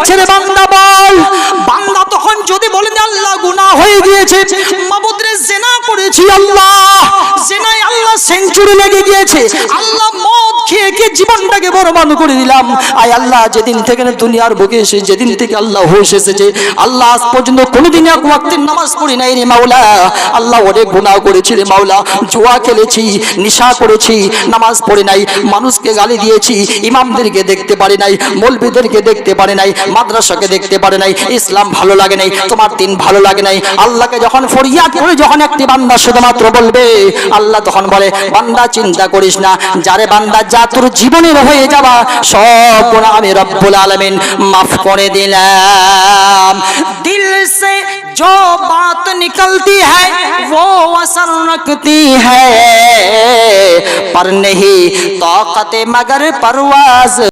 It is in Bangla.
হয়েছে বাংলা বান্দা বল। বান্দা তখন যদি বলেন আল্লাহ গুনাহ হয়ে গিয়েছে মাবুদরে জেনা করেছি আল্লাহ। জেনায় আল্লাহ সেঞ্চুরি লেগে গিয়েছে। আল্লাহ মদ খেয়ে খেয়ে জীবনটাকে বরবাদ করে দিলাম। আয় আল্লাহ, যেদিন থেকে দুনিয়ার বুকে এসে, যেদিন থেকে আল্লাহ হোশ এসেছে আল্লাহ আজ পর্যন্ত কোনোদিন এক ওয়াক্তের নামাজ পড়ি নাই রে মাওলা। আল্লাহ অনেক গুনাহ করেছি রে মাওলা। জুয়া খেলেছি, নিশা করেছি, নামাজ পড়ি নাই, মানুষকে গালি দিয়েছি, ইমামদেরকে দেখতে পারি নাই, মৌলবীদেরকে দেখতে পারি নাই, মাদ্রাসাকে দেখতে পারে নাই, ইসলাম ভালো লাগে নাই, তোমার দিন ভালো লাগে নাই। আল্লাহকে যখন ফরিয়াদ করে যখন একটি বান্দা শুধুমাত্র বলবে, আল্লাহ তখন বলে, বান্দা চিন্তা করিস না, যারে বান্দা যা তোর জীবনের হয়ে যাবা সব গুনাহ আমি রব্বুল আলামিন মাফ করে দিলাম দিল से जो बात निकलती है वो असर रखती है पर नहीं ताकत मगर परवाज